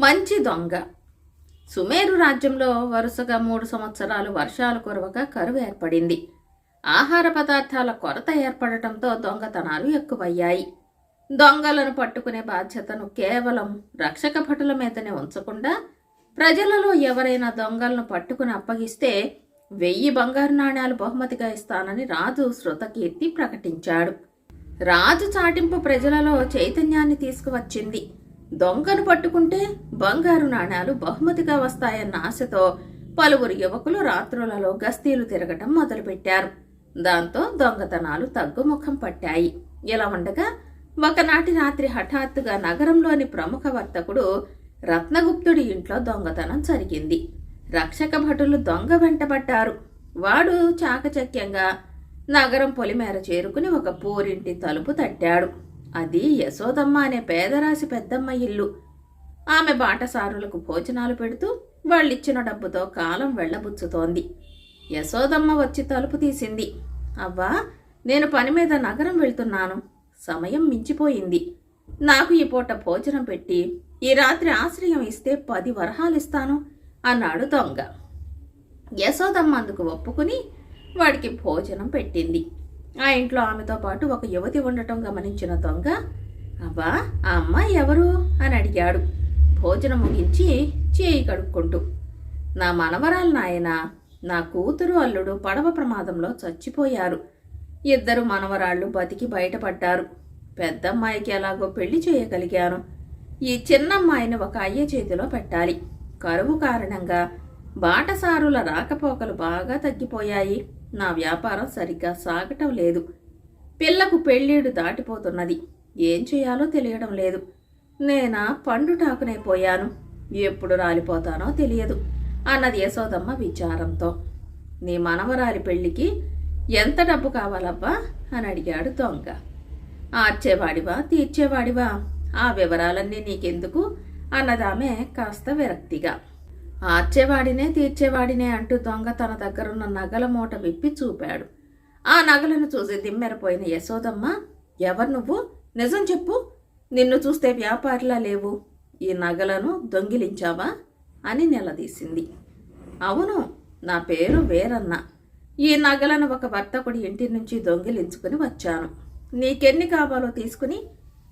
మంచి దొంగ. సుమేరు రాజ్యంలో వరుసగా మూడు సంవత్సరాలు వర్షాలు కురవక కరువు ఏర్పడింది. ఆహార పదార్థాల కొరత ఏర్పడటంతో దొంగతనాలు ఎక్కువయ్యాయి. దొంగలను పట్టుకునే బాధ్యతను కేవలం రక్షక భటుల మీదనే ఉంచకుండా ప్రజలలో ఎవరైనా దొంగలను పట్టుకుని అప్పగిస్తే వెయ్యి బంగారు నాణ్యాలు బహుమతిగా ఇస్తానని రాజు శృతకీర్తి ప్రకటించాడు. రాజు చాటింపు ప్రజలలో చైతన్యాన్ని తీసుకువచ్చింది. దొంగను పట్టుకుంటే బంగారు నాణాలు బహుమతిగా వస్తాయన్న ఆశతో పలువురు యువకులు రాత్రులలో గస్తీలు తిరగటం మొదలుపెట్టారు. దాంతో దొంగతనాలు తగ్గుముఖం పట్టాయి. ఇలా ఉండగా ఒకనాటి రాత్రి హఠాత్తుగా నగరంలోని ప్రముఖ వర్తకుడు రత్నగుప్తుడి ఇంట్లో దొంగతనం జరిగింది. రక్షక భటులు దొంగ వెంటబడ్డారు వాడు చాకచక్యంగా నగరం పొలిమేర చేరుకుని ఒక పూరింటి తలుపు తట్టాడు. అది యశోదమ్మ అనే పేదరాశి పెద్దమ్మ ఇల్లు. ఆమె బాటసారులకు భోజనాలు పెడుతూ వాళ్ళిచ్చిన డబ్బుతో కాలం వెళ్ళబుచ్చుతోంది యశోదమ్మ వచ్చి తలుపు తీసింది. అవ్వా నేను పని మీద నగరం వెళ్తున్నాను. సమయం మించిపోయింది. నాకు ఈ పూట భోజనం పెట్టి ఈ రాత్రి ఆశ్రయం ఇస్తే పది వరహాలిస్తాను అన్నాడు దొంగ. యశోదమ్మ అందుకు ఒప్పుకుని వాడికి భోజనం పెట్టింది. ఆ ఇంట్లో ఆమెతో పాటు ఒక యువతి ఉండటం గమనించిన దొంగ అబ్బా ఆ అమ్మాయి ఎవరు? అని అడిగాడు. భోజనం ముగించి చేయి కడుక్కుంటూ నా మనవరాలు నాయన నా కూతురు అల్లుడు పడవ ప్రమాదంలో చచ్చిపోయారు. ఇద్దరు మనవరాళ్ళు బతికి బయటపడ్డారు. పెద్దమ్మాయికి ఎలాగో పెళ్ళి చేయగలిగాను. ఈ చిన్నమ్మాయిని ఒక అయ్య చేతిలో పెట్టాలి. కరువు కారణంగా బాటసారుల రాకపోకలు బాగా తగ్గిపోయాయి. నా వ్యాపారం సరిగ్గా సాగటం లేదు. పిల్లకు పెళ్ళీడు దాటిపోతున్నది. ఏం చేయాలో తెలియడం లేదు. నేనా పండుటాకునైపోయాను ఎప్పుడు రాలిపోతానో తెలియదు అన్నది యశోదమ్మ విచారంతో. నీ మనవరాలి పెళ్ళికి ఎంత డబ్బు కావాలబ్బా? అని అడిగాడు దొంగ. ఆర్చేవాడివా తీర్చేవాడివా? ఆ వివరాలన్నీ నీకెందుకు? అన్నదామె కాస్త విరక్తిగా. ఆర్చేవాడినే తీర్చేవాడినే అంటూ దొంగ తన దగ్గరున్న నగల మూట విప్పి చూపాడు. ఆ నగలను చూసి దిమ్మెరపోయిన యశోదమ్మ ఎవరు నువ్వు? నిజం చెప్పు. నిన్ను చూస్తే వ్యాపారిలా లేవు. ఈ నగలను దొంగిలించావా? అని నిలదీసింది. అవును నా పేరు వేరన్న. ఈ నగలను ఒక వర్తకుడి ఇంటి నుంచి దొంగిలించుకుని వచ్చాను. నీకెన్ని కావాలో తీసుకుని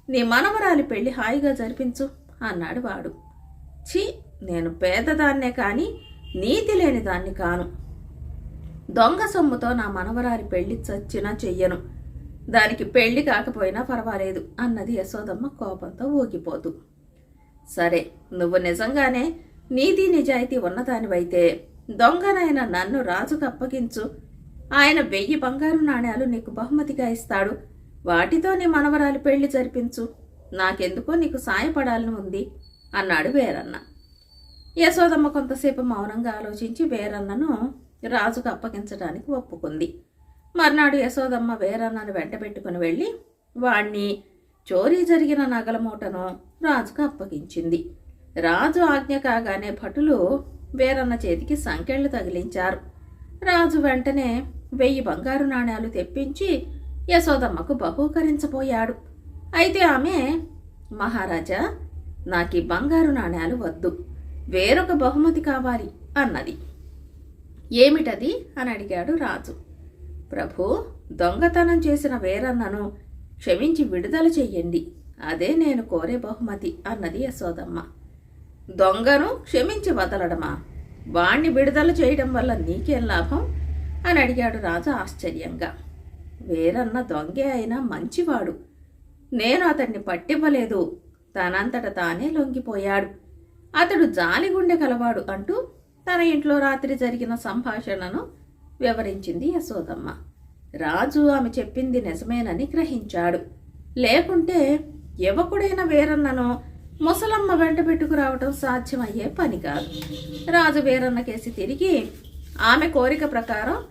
నీ మనవరాలి పెళ్ళి హాయిగా జరిపించు అన్నాడు వాడు. ఛీ! నేను పేదదాన్నే కాని నీతి లేని దాన్ని కాను. దొంగ సొమ్ముతో నా మనవరాలి పెళ్ళి చచ్చినా చెయ్యను. దానికి పెళ్ళి కాకపోయినా పర్వాలేదు అన్నది యశోదమ్మ కోపంతో ఊగిపోతూ. సరే నువ్వు నిజంగానే నీతి నిజాయితీ ఉన్నదానివైతే దొంగనైన నన్ను రాజుకు అప్పగించు. ఆయన వెయ్యి బంగారు నాణ్యాలు నీకు బహుమతిగా ఇస్తాడు. వాటితో నీ మనవరాలి పెళ్ళి జరిపించు. నాకెందుకో నీకు సాయపడాలని ఉంది అన్నాడు వేరన్న. యశోదమ్మ కొంతసేపు మౌనంగా ఆలోచించి వేరన్నను రాజుకు అప్పగించడానికి ఒప్పుకుంది. మర్నాడు యశోదమ్మ వేరన్నను వెంటబెట్టుకుని వెళ్ళి వాణ్ణి చోరీ జరిగిన నగల మూటను రాజుకు అప్పగించింది. రాజు ఆజ్ఞ కాగానే భటులు వేరన్న చేతికి సంకెళ్ళు తగిలించారు. రాజు వెంటనే వెయ్యి బంగారు నాణ్యాలు తెప్పించి యశోదమ్మకు బహూకరించబోయాడు. అయితే ఆమె మహారాజా నాకు ఈ బంగారు నాణ్యాలు వద్దు. వేరొక బహుమతి కావాలి అన్నది. ఏమిటది? అని అడిగాడు రాజు. ప్రభు దొంగతనం చేసిన వేరన్నను క్షమించి విడుదల చెయ్యండి. అదే నేను కోరే బహుమతి అన్నది యశోదమ్మ. దొంగను క్షమించి వదలడమా? వాణ్ణి విడుదల చేయడం వల్ల నీకేం లాభం? అని అడిగాడు రాజు ఆశ్చర్యంగా. వేరన్న దొంగే అయినా మంచివాడు. నేను అతన్ని పట్టివ్వలేదు. తనంతట తానే లొంగిపోయాడు. అతడు జాలిగుండె కలవాడు అంటూ తన ఇంట్లో రాత్రి జరిగిన సంభాషణను వివరించింది యశోదమ్మ. రాజు ఆమె చెప్పింది నిజమేనని గ్రహించాడు. లేకుంటే యువకుడైన వీరన్నను ముసలమ్మ వెంట పెట్టుకురావటం సాధ్యమయ్యే పని కాదు. రాజు వీరన్న కేసి తిరిగి ఆమె కోరిక ప్రకారం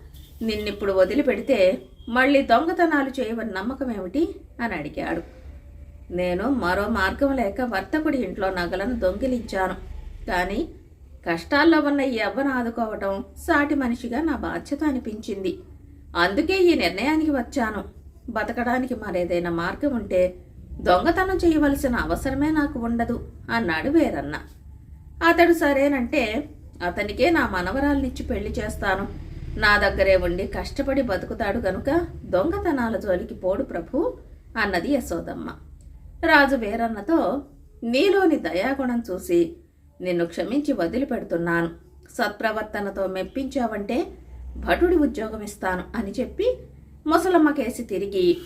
నిన్నిప్పుడు వదిలిపెడితే మళ్ళీ దొంగతనాలు చేయవని నమ్మకం ఏమిటి? అని అడిగాడు. నేను మరో మార్గం లేక వర్తకుడి ఇంట్లో నగలను దొంగిలించాను. కానీ కష్టాల్లో ఉన్న ఈ అవ్వను ఆదుకోవటం సాటి మనిషిగా నా బాధ్యత అనిపించింది. అందుకే ఈ నిర్ణయానికి వచ్చాను. బతకడానికి మరేదైనా మార్గం ఉంటే దొంగతనం చేయవలసిన అవసరమే నాకు ఉండదు అన్నాడు వేరన్న. అతడు సరేనంటే అతనికే నా మనవరాలనిచ్చి పెళ్ళి చేస్తాను. నా దగ్గరే ఉండి కష్టపడి బతుకుతాడు గనుక దొంగతనాల జోలికి పోడు ప్రభు అన్నది యశోదమ్మ. రాజు వీరన్నతో నీలోని దయాగుణం చూసి నిన్ను క్షమించి వదిలిపెడుతున్నాను. సత్ప్రవర్తనతో మెప్పించావంటే భటుడి ఉద్యోగం ఇస్తాను అని చెప్పి ముసలమ్మ కేసి తిరిగి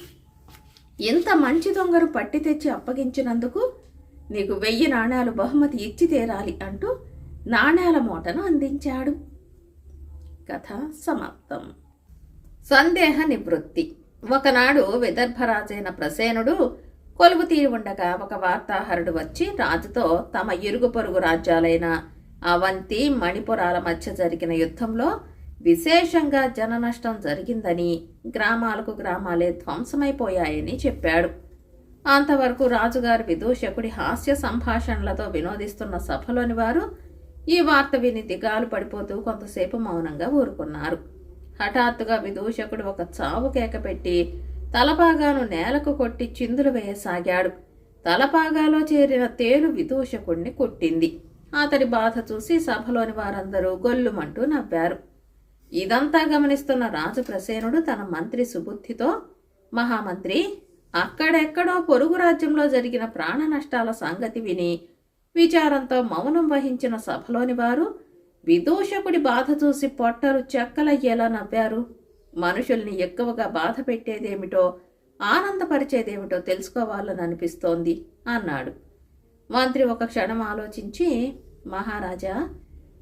ఇంత మంచి దొంగను పట్టి తెచ్చి అప్పగించినందుకు నీకు వెయ్యి నాణేలు బహుమతి ఇచ్చి తీరాలి అంటూ నాణేల మూటను అందించాడు. కథ సమాప్తం. సందేహ నివృత్తి. ఒకనాడు విదర్భరాజైన ప్రసేనుడు కొలువు తీరి ఉండగా ఒక వార్తాహరుడు వచ్చి రాజుతో తమ ఇరుగు పొరుగు రాజ్యాలైన అవంతి మణిపురాల మధ్య జరిగిన యుద్ధంలో విశేషంగా జన నష్టం జరిగిందని గ్రామాలకు గ్రామాలే ధ్వంసమైపోయాయని చెప్పాడు. అంతవరకు రాజుగారి విదూషకుడి హాస్య సంభాషణలతో వినోదిస్తున్న సభలోని వారు ఈ వార్త విని దిగాలు పడిపోతూ కొంతసేపు మౌనంగా ఊరుకున్నారు. హఠాత్తుగా విదూషకుడు ఒక చావు కేక పెట్టి తలపాగాను నేలకు కొట్టి చిందులు వేయసాగాడు. తలపాగాలో చేరిన తేలు విదూషకుడిని కొట్టింది. అతడి బాధ చూసి సభలోని వారందరూ గొల్లుమంటూ నవ్వారు. ఇదంతా గమనిస్తున్న రాజు ప్రసేనుడు తన మంత్రి సుబుద్ధితో మహామంత్రి అక్కడెక్కడో పొరుగు రాజ్యంలో జరిగిన ప్రాణ నష్టాల సంగతి విని విచారంతో మౌనం వహించిన సభలోని వారు విదూషకుడి బాధ చూసి పొట్టరు చెక్కలయ్యేలా నవ్వారు. మనుషుల్ని ఎక్కువగా బాధ పెట్టేదేమిటో ఆనందపరిచేదేమిటో తెలుసుకోవాలని అనిపిస్తోంది అన్నాడు. మంత్రి ఒక క్షణం ఆలోచించి మహారాజా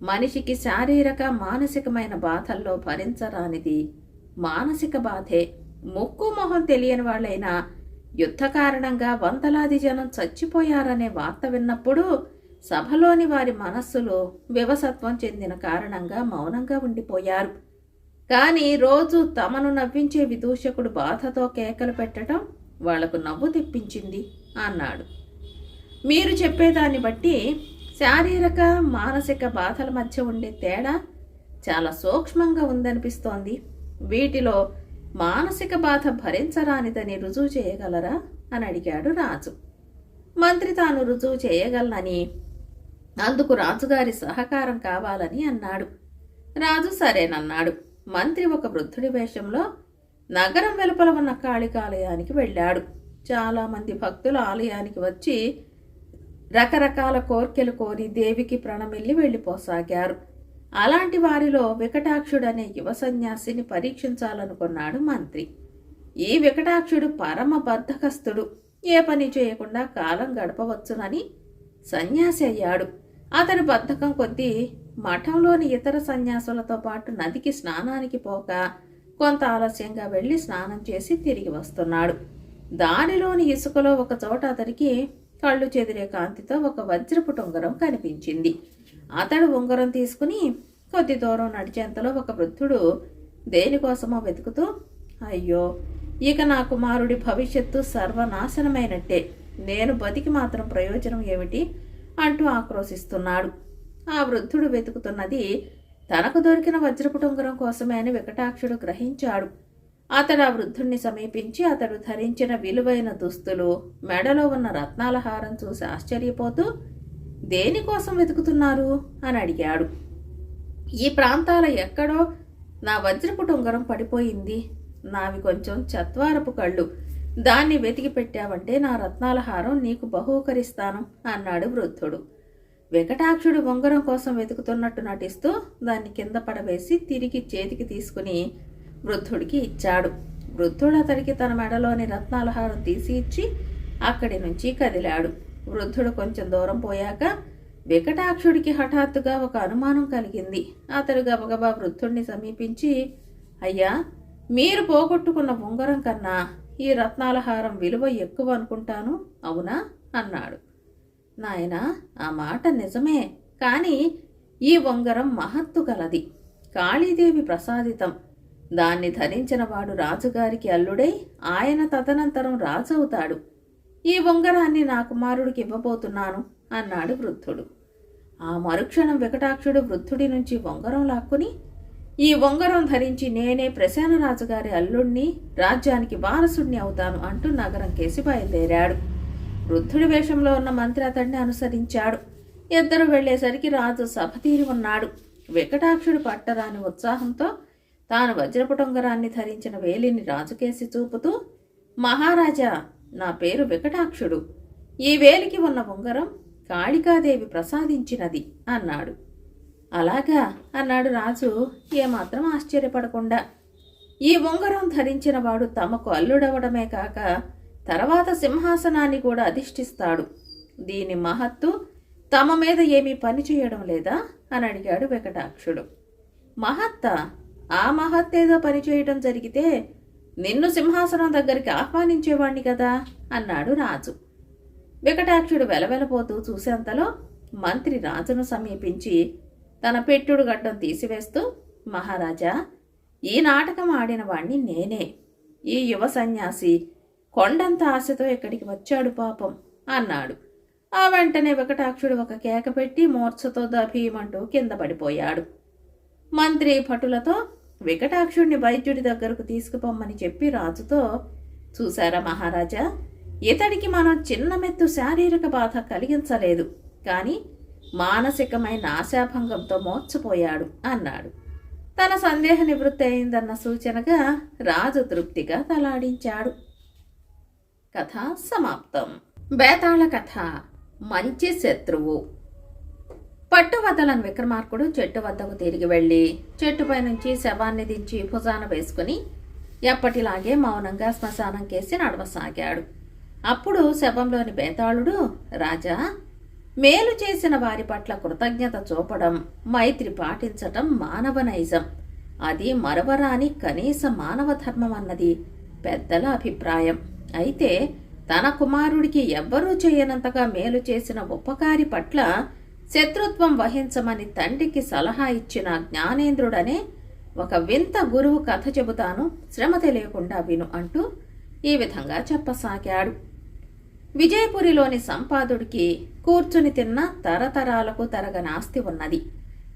మనిషికి శారీరక మానసికమైన బాధల్లో భరించరానిది. మానసిక బాధే. ముక్కు మొహం తెలియని వాళ్ళైనా యుద్ధ కారణంగా వందలాది జనం చచ్చిపోయారనే వార్త విన్నప్పుడు సభలోని వారి మనస్సులో వివసత్వం చెందిన కారణంగా మౌనంగా ఉండిపోయారు. కానీ రోజు తమను నవ్వించే విదూషకుడు బాధతో కేకలు పెట్టడం వాళ్ళకు నవ్వు తెప్పించింది అన్నాడు. మీరు చెప్పేదాన్ని బట్టి శారీరక మానసిక బాధల మధ్య ఉండే తేడా చాలా సూక్ష్మంగా ఉందనిపిస్తోంది. వీటిలో మానసిక బాధ భరించరానిదని రుజువు చేయగలరా అని అడిగాడు రాజు. మంత్రి తాను రుజువు చేయగలనని అందుకు రాజుగారి సహకారం కావాలని అన్నాడు. రాజు సరేనన్నాడు. మంత్రి ఒక వృద్ధుడి వేషంలో నగరం వెలుపల ఉన్న కాళికాలయానికి వెళ్ళాడు. చాలామంది భక్తులు ఆలయానికి వచ్చి రకరకాల కోర్కెలు కోరి దేవికి ప్రణమిల్లి వెళ్ళిపోసాగారు. అలాంటి వారిలో వికటాక్షుడనే యువ సన్యాసిని పరీక్షించాలనుకున్నాడు మంత్రి. ఈ వికటాక్షుడు పరమ బద్ధకస్తుడు. ఏ పని చేయకుండా కాలం గడపవచ్చునని సన్యాసి అయ్యాడు. అతని బద్ధకం కొద్దీ మఠంలోని ఇతర సన్యాసులతో పాటు నదికి స్నానానికి పోక కొంత ఆలస్యంగా వెళ్ళి స్నానం చేసి తిరిగి వస్తున్నాడు. దానిలోని ఇసుకలో ఒక చోట అతనికి కళ్ళు చెదిరే కాంతితో ఒక వజ్రపు ఉంగరం కనిపించింది. అతడు ఉంగరం తీసుకుని కొద్ది దూరం నడిచేంతలో ఒక వృద్ధుడు దేనికోసమో వెతుకుతూ అయ్యో ఇక నా కుమారుడి భవిష్యత్తు సర్వనాశనమైనట్టే. నేను బతికి మాత్రం ప్రయోజనం ఏమిటి? అంటూ ఆక్రోశిస్తున్నాడు. ఆ వృద్ధుడు వెతుకుతున్నది తనకు దొరికిన వజ్రపు ఉంగరం కోసమే అని వెంకటాక్షుడు గ్రహించాడు. అతడు ఆ వృద్ధుణ్ణి సమీపించి అతడు ధరించిన విలువైన దుస్తులు మెడలో ఉన్న రత్నాల హారం చూసి ఆశ్చర్యపోతూ దేనికోసం వెతుకుతున్నారు? అని అడిగాడు. ఈ ప్రాంతాల ఎక్కడో నా వజ్రపు ఉంగరం పడిపోయింది. నావి కొంచెం చత్వారపు కళ్ళు. దాన్ని వెతికి పెట్టావంటే నా రత్నాల హారం నీకు బహూకరిస్తాను అన్నాడు వృద్ధుడు. వెంకటాక్షుడు ఉంగరం కోసం వెతుకుతున్నట్టు నటిస్తూ దాన్ని కింద పడవేసి తిరిగి చేతికి తీసుకుని వృద్ధుడికి ఇచ్చాడు. వృద్ధుడు అతడికి తన మెడలోని రత్నాలహారం తీసి ఇచ్చి అక్కడి నుంచి కదిలాడు. వృద్ధుడు కొంచెం దూరం పోయాక వికటాక్షుడికి హఠాత్తుగా ఒక అనుమానం కలిగింది. అతడు గబగబా వృద్ధుడిని సమీపించి అయ్యా మీరు పోగొట్టుకున్న ఉంగరం కన్నా ఈ రత్నాలహారం విలువ ఎక్కువ అనుకుంటాను అవునా? అన్నాడు. నాయన ఆ మాట నిజమే. కానీ ఈ ఉంగరం మహత్తు గలది. కాళీదేవి ప్రసాదితం. దాన్ని ధరించిన వాడు రాజుగారికి అల్లుడై ఆయన తదనంతరం రాజవుతాడు. ఈ ఉంగరాన్ని నా కుమారుడికి ఇవ్వబోతున్నాను అన్నాడు వృద్ధుడు. ఆ మరుక్షణం వికటాక్షుడు వృద్ధుడి నుంచి ఉంగరం లాక్కుని ఈ ఉంగరం ధరించి నేనే ప్రశాన రాజుగారి అల్లుణ్ణి రాజ్యానికి వారసుణ్ణి అవుతాను అంటూ నగరం కేసి బయలుదేరాడు. వృద్ధుడి వేషంలో ఉన్న మంత్రి అతడిని అనుసరించాడు. ఇద్దరు వెళ్ళేసరికి రాజు సభ తీరి ఉన్నాడు. వెంకటాక్షుడు పట్టరాని ఉత్సాహంతో తాను వజ్రపుటొంగరాన్ని ధరించిన వేలిని రాజుకేసి చూపుతూ మహారాజా నా పేరు వెంకటాక్షుడు. ఈ వేలికి ఉన్న ఉంగరం కాళికాదేవి ప్రసాదించినది అన్నాడు. అలాగా అన్నాడు రాజు ఏమాత్రం ఆశ్చర్యపడకుండా. ఈ ఉంగరం ధరించిన వాడు తమకు అల్లుడవడమే కాక తర్వాత సింహాసనాన్ని కూడా అధిష్ఠిస్తాడు. దీని మహత్తు తమ మీద ఏమీ పని చేయడం లేదా? అని అడిగాడు వెకటాక్షుడు. మహత్త ఆ మహత్తేదో పని చేయడం జరిగితే నిన్ను సింహాసనం దగ్గరికి ఆహ్వానించేవాణ్ణి కదా? అన్నాడు రాజు. వికటాక్షుడు వెలవెలపోతూ చూసేంతలో మంత్రి రాజును సమీపించి తన పెట్టుడు గడ్డం తీసివేస్తూ మహారాజా ఈ నాటకం ఆడిన వాణ్ణి నేనే. ఈ యువ సన్యాసి కొండంత ఆశతో ఇక్కడికి వచ్చాడు పాపం? అన్నాడు. ఆ వెంటనే వికటాక్షుడు ఒక కేక పెట్టి మూర్ఛతో దభీమంటూ కింద పడిపోయాడు. మంత్రి భటులతో వికటాక్షుడిని వైద్యుడి దగ్గరకు తీసుకుపోమ్మని చెప్పి రాజుతో చూశారా మహారాజా ఇతడికి మనం చిన్న మెత్తు శారీరక బాధ కలిగించలేదు కానీ మానసికమైన ఆశాభంగంతో మోర్చపోయాడు అన్నాడు. తన సందేహ నివృత్తి అయిందన్న సూచనగా రాజు తృప్తిగా తలాడించాడు. కథ సమాప్తం. బేతాళ కథ మంచి శత్రువు. పట్టువద్దలను విక్రమార్కుడు చెట్టు వద్దకు తిరిగి వెళ్ళి చెట్టుపై నుంచి శవాన్ని దించి భుజాన వేసుకుని ఎప్పటిలాగే మౌనంగా శ్మశానం కేసి నడవసాగాడు. అప్పుడు శవంలోని బేతాళుడు రాజా మేలు చేసిన వారి పట్ల కృతజ్ఞత చూపడం మైత్రి పాటించటం మానవ నైజం. అది మరవరాని కనీస మానవ ధర్మం అన్నది పెద్దల అభిప్రాయం. అయితే తన కుమారుడికి ఎవ్వరూ చేయనంతగా మేలు చేసిన ఉపకారి పట్ల శత్రుత్వం వహించమని తండ్రికి సలహా ఇచ్చిన జ్ఞానేంద్రుడనే ఒక వింత గురువు కథ చెబుతాను. శ్రమ తెలియకుండా విను అంటూ ఈ విధంగా చెప్పసాగాడు. విజయపురిలోని సంపాదుడికి కూర్చుని తిన్న తరతరాలకు తరగని ఆస్తి ఉన్నది.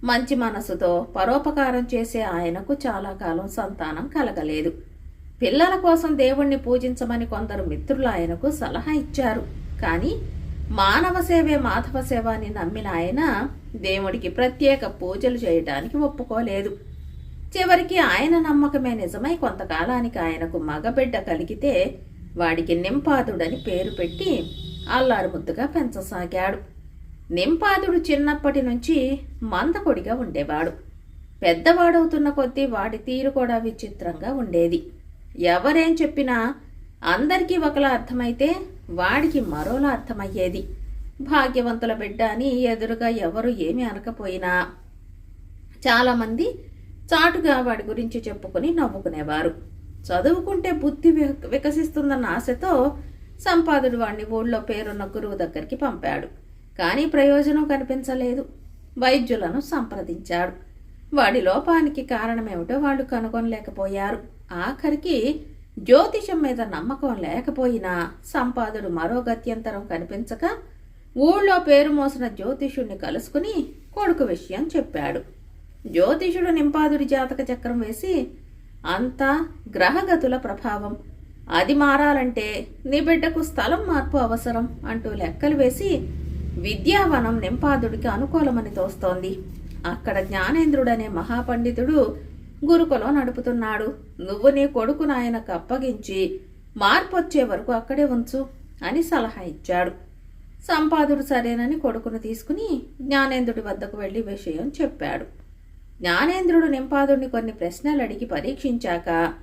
మంచి మనసుతో పరోపకారం చేసే ఆయనకు చాలా కాలం సంతానం కలగలేదు. పిల్లల కోసం దేవుణ్ణి పూజించమని కొందరు మిత్రులు ఆయనకు సలహా ఇచ్చారు. కానీ మానవ సేవే మాధవ సేవ అని నమ్మిన ఆయన దేవుడికి ప్రత్యేక పూజలు చేయటానికి ఒప్పుకోలేదు. చివరికి ఆయన నమ్మకమే నిజమై కొంతకాలానికి ఆయనకు మగబిడ్డ కలిగితే వాడికి నింపాదుడని పేరు పెట్టి అల్లారు ముద్దుగా పెంచసాగాడు. నింపాదుడు చిన్నప్పటి నుంచి మందకొడిగా ఉండేవాడు. పెద్దవాడవుతున్న కొద్దీ వాడి తీరు కూడా విచిత్రంగా ఉండేది. ఎవరేం చెప్పినా అందరికీ ఒకలా అర్థమైతే వాడికి మరోలా అర్థమయ్యేది. భాగ్యవంతుల బిడ్డ అని ఎదురుగా ఎవరు ఏమీ అనకపోయినా. చాలామంది చాటుగా వాడి గురించి చెప్పుకుని నవ్వుకునేవారు. చదువుకుంటే బుద్ధి వికసిస్తుందన్న ఆశతో సంపాదుడు వాడిని ఊళ్ళో పేరున్న గురువు దగ్గరికి పంపాడు. కానీ ప్రయోజనం కనిపించలేదు. వైద్యులను సంప్రదించాడు. వాడి లోపానికి కారణమేమిటో వాళ్ళు కనుగొనలేకపోయారు. ఆఖరికి జ్యోతిషం మీద నమ్మకం లేకపోయినా సంపాదుడు మరో గత్యంతరం కనిపించక ఊళ్ళో పేరు మోసిన జ్యోతిషుణ్ణి కలుసుకుని కొడుకు విషయం చెప్పాడు. జ్యోతిషుడు నింపాదుడి జాతక చక్రం వేసి అంతా గ్రహగతుల ప్రభావం. అది మారాలంటే నీ బిడ్డకు స్థలం మార్పు అవసరం అంటూ లెక్కలు వేసి విద్యావనం నింపాదుడికి అనుకూలమని తోస్తోంది. అక్కడ జ్ఞానేంద్రుడనే మహాపండితుడు గురుకులం నడుపుతున్నాడు. నువ్వు నీ కొడుకును ఆయనకు అప్పగించి మార్పు వచ్చే వరకు అక్కడే ఉంచు అని సలహా ఇచ్చాడు. సంపాదుడు సరేనని కొడుకును తీసుకుని జ్ఞానేంద్రుడి వద్దకు వెళ్ళి విషయం చెప్పాడు. జ్ఞానేంద్రుడు నింపాదుడిని కొన్ని ప్రశ్నలు అడిగి పరీక్షించాక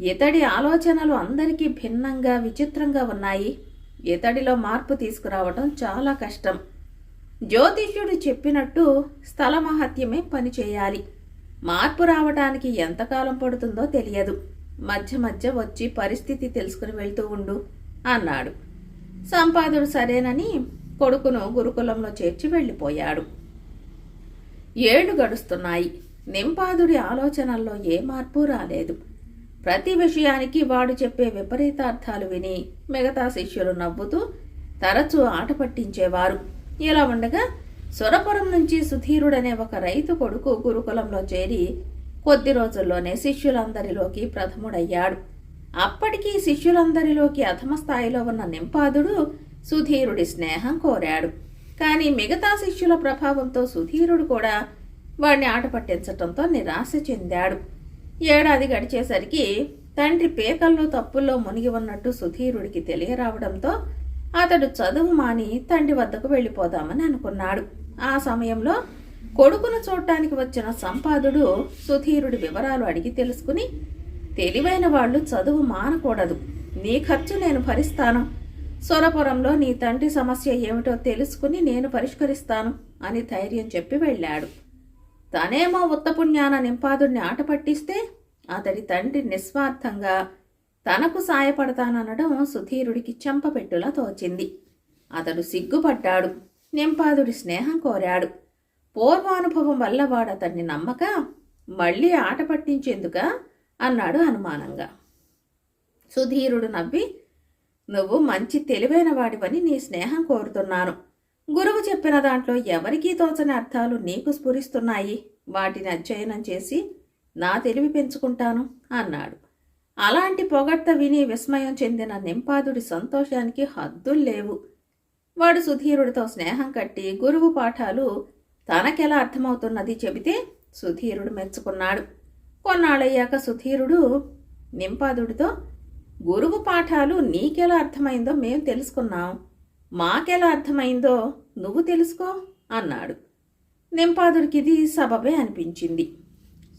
ఇతడి ఆలోచనలు అందరికీ భిన్నంగా విచిత్రంగా ఉన్నాయి. ఇతడిలో మార్పు తీసుకురావటం చాలా కష్టం. జ్యోతిష్యుడు చెప్పినట్టు స్థల మహత్యమే పని చేయాలి. మార్పు రావటానికి ఎంతకాలం పడుతుందో తెలియదు. మధ్య మధ్య వచ్చి పరిస్థితి తెలుసుకుని వెళ్తూ ఉండు అన్నాడు. సంపాదుడు సరేనని కొడుకును గురుకులంలో చేర్చి వెళ్ళిపోయాడు. ఏళ్ళు గడుస్తున్నాయి. నింపాదుడి ఆలోచనల్లో ఏ మార్పు రాలేదు. ప్రతి విషయానికి వాడు చెప్పే విపరీతార్థాలు విని మిగతా శిష్యులు నవ్వుతూ తరచూ ఆట పట్టించేవారు. ఇలా ఉండగా సురపురం నుంచి సుధీరుడనే ఒక రైతు కొడుకు గురుకులంలో చేరి కొద్ది రోజుల్లోనే శిష్యులందరిలోకి ప్రథముడయ్యాడు. అప్పటికీ శిష్యులందరిలోకి అధమ స్థాయిలో ఉన్న నింపాదుడు సుధీరుడి స్నేహం కోరాడు. కానీ మిగతా శిష్యుల ప్రభావంతో సుధీరుడు కూడా వాడిని ఆట పట్టించటంతో నిరాశ చెందాడు. ఏడాది గడిచేసరికి తండ్రి పేకల్లో తప్పుల్లో మునిగి ఉన్నట్టు సుధీరుడికి తెలియరావడంతో అతడు చదువు మాని తండ్రి వద్దకు వెళ్ళిపోదామని అనుకున్నాడు. ఆ సమయంలో కొడుకును చూడటానికి వచ్చిన సంపాదుడు సుధీరుడి వివరాలు అడిగి తెలుసుకుని తెలివైన వాళ్ళు చదువు మానకూడదు. నీ ఖర్చు నేను భరిస్తాను. సొరపురంలో నీ తండ్రి సమస్య ఏమిటో తెలుసుకుని నేను పరిష్కరిస్తాను అని ధైర్యం చెప్పి వెళ్ళాడు. తనేమో ఉత్తపుణ్యాన నింపాదుడిని ఆట పట్టిస్తే అతడి తండ్రి నిస్వార్థంగా తనకు సాయపడతాననడం సుధీరుడికి చెంపపెట్టులా తోచింది. అతడు సిగ్గుపడ్డాడు. నింపాదుడి స్నేహం కోరాడు. పూర్వానుభవం వల్ల వాడు అతన్ని నమ్మక మళ్ళీ ఆట పట్టించేందుకా? అన్నాడు అనుమానంగా. సుధీరుడు నవ్వి నువ్వు మంచి తెలివైన వాడివని నీ స్నేహం కోరుతున్నాను. గురువు చెప్పిన దాంట్లో ఎవరికీ తోచని అర్థాలు నీకు స్ఫురిస్తున్నాయి. వాటిని అధ్యయనం చేసి నా తెలివి పెంచుకుంటాను అన్నాడు. అలాంటి పొగడ్త విని విస్మయం చెందిన నింపాదుడి సంతోషానికి హద్దులు లేవు. వాడు సుధీరుడితో స్నేహం కట్టి గురువు పాఠాలు తనకెలా అర్థమవుతున్నది చెబితే సుధీరుడు మెచ్చుకున్నాడు. కొన్నాళ్ళయ్యాక సుధీరుడు నింపాదుడితో గురువు పాఠాలు నీకెలా అర్థమైందో మేము తెలుసుకున్నాం. మాకెలా అర్థమైందో నువ్వు తెలుసుకో అన్నాడు. నింపాదుడికి ఇది సబబే అనిపించింది.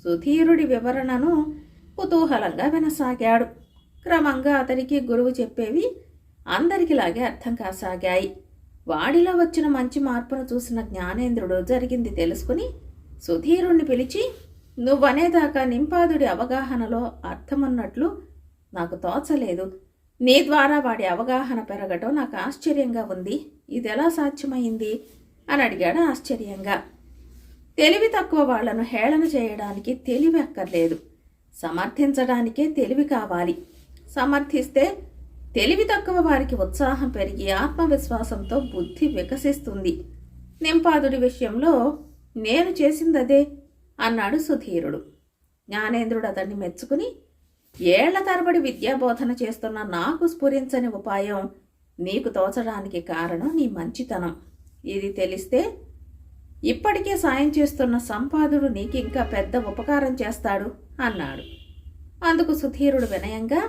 సుధీరుడి వివరణను కుతూహలంగా వినసాగాడు. క్రమంగా అతనికి గురువు చెప్పేవి అందరికిలాగే అర్థం కాసాగాయి. వాడిలో వచ్చిన మంచి మార్పును చూసిన జ్ఞానేంద్రుడు జరిగింది తెలుసుకుని సుధీరుణ్ణి పిలిచి నువ్వనేదాకా నింపాదుడి అవగాహనలో అర్థమున్నట్లు నాకు తోచలేదు. నీ ద్వారా వాడి అవగాహన పెరగటం నాకు ఆశ్చర్యంగా ఉంది. ఇది ఎలా సాధ్యమైంది? అని అడిగాడు ఆశ్చర్యంగా. తెలివి తక్కువ వాళ్ళను హేళన చేయడానికి తెలివి అక్కర్లేదు సమర్థించడానికే తెలివి కావాలి. సమర్థిస్తే తెలివి తక్కువ వారికి ఉత్సాహం పెరిగి ఆత్మవిశ్వాసంతో బుద్ధి వికసిస్తుంది. నింపాదుడి విషయంలో నేను చేసిందదే అన్నాడు సుధీరుడు. జ్ఞానేంద్రుడు అతన్ని మెచ్చుకుని ఏళ్ళ తరబడి విద్యాబోధన చేస్తున్న నాకు స్ఫురించని ఉపాయం నీకు తోచడానికి కారణం నీ మంచితనం. ఇది తెలిస్తే ఇప్పటికే సాయం చేస్తున్న సంపాదుడు నీకింకా పెద్ద ఉపకారం చేస్తాడు అన్నాడు. అందుకు సుధీరుడు వినయంగా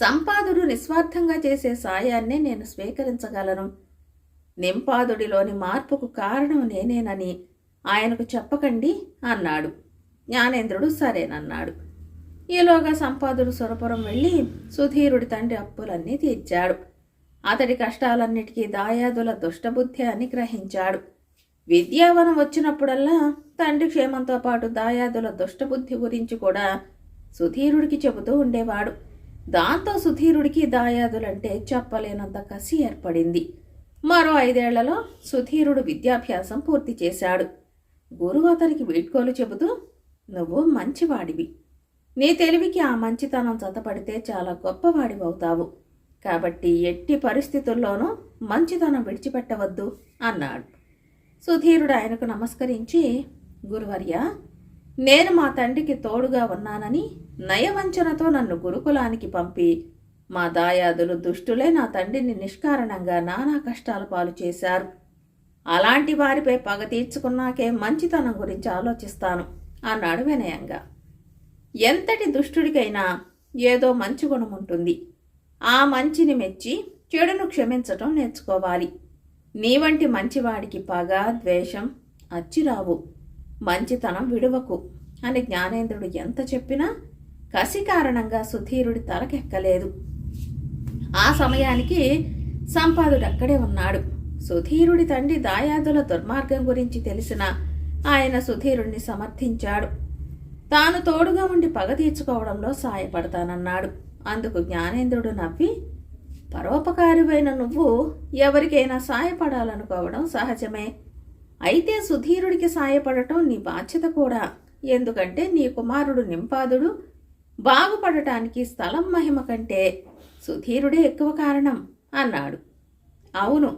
సంపాదుడు నిస్వార్థంగా చేసే సాయాన్నే నేను స్వీకరించగలను. నింపాదుడిలోని మార్పుకు కారణం నేనేనని ఆయనకు చెప్పకండి అన్నాడు. జ్ఞానేంద్రుడు సరేనన్నాడు. ఈలోగా సంపాదుడు సురపురం వెళ్ళి సుధీరుడి తండ్రి అప్పులన్నీ తీర్చాడు. అతడి కష్టాలన్నిటికీ దాయాదుల దుష్టబుద్ధి అని గ్రహించాడు విద్యావనం వచ్చినప్పుడల్లా తండ్రి క్షేమంతో పాటు దాయాదుల దుష్టబుద్ధి గురించి కూడా సుధీరుడికి చెబుతూ ఉండేవాడు. దాంతో సుధీరుడికి దాయాదులంటే చెప్పలేనంత కసి ఏర్పడింది. మరో ఐదేళ్ళలో సుధీరుడు విద్యాభ్యాసం పూర్తి చేశాడు. గురువు అతనికి వీడ్కోలు చెబుతూ నువ్వు మంచివాడివి. నీ తెలివికి ఆ మంచితనం జతపడితే చాలా గొప్పవాడివవుతావు. కాబట్టి ఎట్టి పరిస్థితుల్లోనూ మంచితనం విడిచిపెట్టవద్దు అన్నాడు. సుధీరుడు ఆయనకు నమస్కరించి గురువర్య నేను మా తండ్రికి తోడుగా ఉన్నానని నయవంచనతో నన్ను గురుకులానికి పంపి మా దాయాదులు దుష్టులే నా తండ్రిని నిష్కారణంగా నానా కష్టాలు పాలు చేశారు. అలాంటి వారిపై పగ తీర్చుకున్నాకే మంచితనం గురించి ఆలోచిస్తాను అన్నాడు వినయంగా. ఎంతటి దుష్టుడికైనా ఏదో మంచి గుణం ఉంటుంది. ఆ మంచిని మెచ్చి చెడును క్షమించటం నేర్చుకోవాలి. నీ వంటి మంచివాడికి పగ ద్వేషం అచ్చిరావు. మంచితనం విడువకు. అని జ్ఞానేంద్రుడు ఎంత చెప్పినా కసి కారణంగా సుధీరుడి తలకెక్కలేదు. ఆ సమయానికి సంపాదుడు అక్కడే ఉన్నాడు. సుధీరుడి తండ్రి దాయాదుల దుర్మార్గం గురించి తెలిసిన ఆయన సుధీరుణ్ణి సమర్థించాడు. తాను తోడుగా ఉండి పగ తీర్చుకోవడంలో సాయపడతానన్నాడు. అందుకు జ్ఞానేంద్రుడు నవ్వి పరోపకారివైన నువ్వు ఎవరికైనా సాయపడాలనుకోవడం సహజమే. అయితే సుధీరుడికి సాయపడటం నీ బాధ్యత కూడా. ఎందుకంటే నీ కుమారుడు నింపాదుడు. బాగుపడటానికి స్థలం మహిమ కంటే సుధీరుడే ఎక్కువ కారణం అన్నాడు. అవును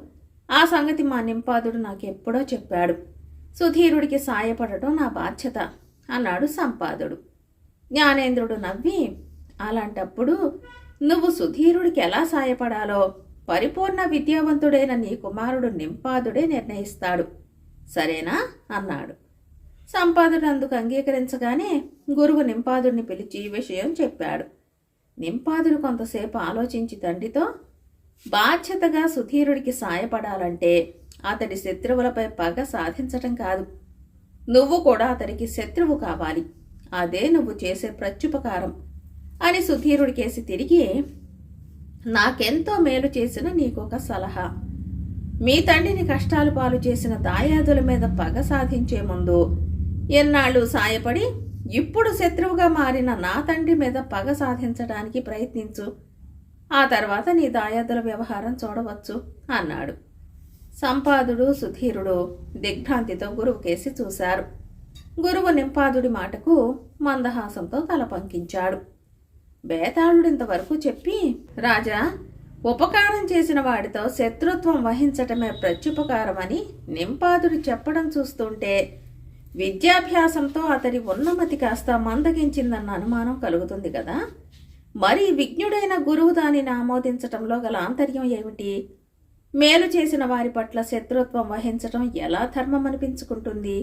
ఆ సంగతి మా నింపాదుడు నాకెప్పుడో చెప్పాడు. సుధీరుడికి సాయపడటం నా బాధ్యత అన్నాడు సంపాదుడు. జ్ఞానేంద్రుడు నవ్వి అలాంటప్పుడు నువ్వు సుధీరుడికి ఎలా సాయపడాలో పరిపూర్ణ విద్యావంతుడైన నీ కుమారుడు నింపాదుడే నిర్ణయిస్తాడు. సరేనా? అన్నాడు. సంపాదుడు అందుకు అంగీకరించగానే గురువు నింపాదుడిని పిలిచి విషయం చెప్పాడు. నింపాదుడు కొంతసేపు ఆలోచించి తండ్రితో బాధ్యతగా సుధీరుడికి సాయపడాలంటే అతడి శత్రువులపై పగ సాధించటం కాదు. నువ్వు కూడా అతడికి శత్రువు కావాలి. అదే నువ్వు చేసే ప్రత్యుపకారం అని సుధీరుడికేసి తిరిగి నాకెంతో మేలు చేసిన నీకొక సలహా. మీ తండ్రిని కష్టాలు పాలు చేసిన దాయాదుల మీద పగ సాధించే ముందు ఎన్నాళ్ళు సాయపడి ఇప్పుడు శత్రువుగా మారిన నా తండ్రి మీద పగ సాధించడానికి ప్రయత్నించు. ఆ తర్వాత నీ దాయాదుల వ్యవహారం చూడవచ్చు అన్నాడు. సంపాదుడు సుధీరుడు దిగ్భ్రాంతితో గురువుకేసి చూశారు. గురువు నింపాదుడి మాటకు మందహాసంతో తల పంకించాడు. బేతాళుడింతవరకు చెప్పి రాజా ఉపకారం చేసిన వాడితో శత్రుత్వం వహించటమే ప్రత్యుపకారమని నింపాదుడు చెప్పడం చూస్తుంటే విద్యాభ్యాసంతో అతడి ఉన్నమతి కాస్త మందగించిందన్న అనుమానం కలుగుతుంది కదా? మరి విజ్ఞుడైన గురువు దానిని ఆమోదించటంలో గల ఆంతర్యం ఏమిటి? మేలు చేసిన వారి పట్ల శత్రుత్వం వహించటం ఎలా ధర్మం అనిపించుకుంటుంది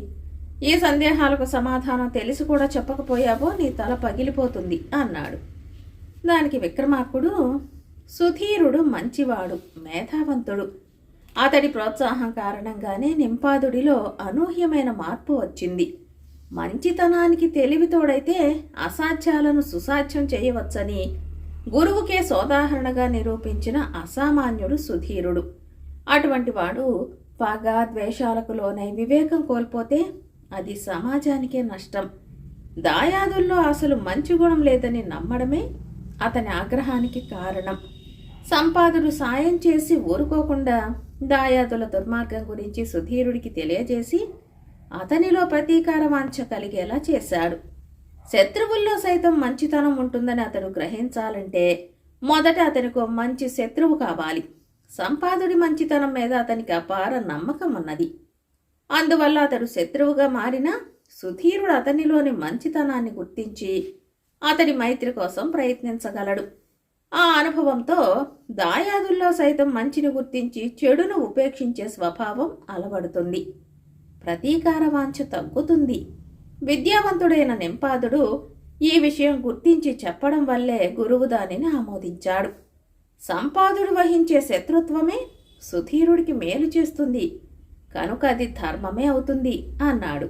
ఈ సందేహాలకు సమాధానం తెలిసి కూడా చెప్పకపోయావో నీ తల పగిలిపోతుంది అన్నాడు. దానికి విక్రమార్కుడు సుధీరుడు మంచివాడు మేధావంతుడు. అతడి ప్రోత్సాహం కారణంగానే నింపాదుడిలో అనూహ్యమైన మార్పు వచ్చింది. మంచితనానికి తెలివి తోడైతే అసాధ్యాలను సుసాధ్యం చేయవచ్చని గురువుకే సోదాహరణగా నిరూపించిన అసామాన్యుడు సుధీరుడు. అటువంటి వాడు పగ ద్వేషాలకు లోనై వివేకం కోల్పోతే అది సమాజానికే నష్టం. దాయాదుల్లో అసలు మంచి గుణం లేదని నమ్మడమే అతని ఆగ్రహానికి కారణం. సంపాదుడు సాయం చేసి ఊరుకోకుండా దాయాదుల దుర్మార్గం గురించి సుధీరుడికి తెలియజేసి అతనిలో ప్రతీకార వాంఛ కలిగేలా చేశాడు. శత్రువుల్లో సైతం మంచితనం ఉంటుందని అతడు గ్రహించాలంటే మొదట అతనికి మంచి శత్రువు కావాలి. సంపాదుడి మంచితనం మీద అతనికి అపార నమ్మకం ఉన్నది. అందువల్ల అతడు శత్రువుగా మారినా సుధీరుడు అతనిలోని మంచితనాన్ని గుర్తించి అతడి మైత్రి కోసం ప్రయత్నించగలడు. ఆ అనుభవంతో దాయాదుల్లో సైతం మంచిని గుర్తించి చెడును ఉపేక్షించే స్వభావం అలవడుతుంది. ప్రతీకార వాంఛ తగ్గుతుంది. విద్యావంతుడైన నింపాదుడు ఈ విషయం గుర్తించి చెప్పడం వల్లే గురువు దానిని ఆమోదించాడు. సంపాదుడు వహించే శత్రుత్వమే సుధీరుడికి మేలు చేస్తుంది. కనుక అది ధర్మమే అవుతుంది అన్నాడు.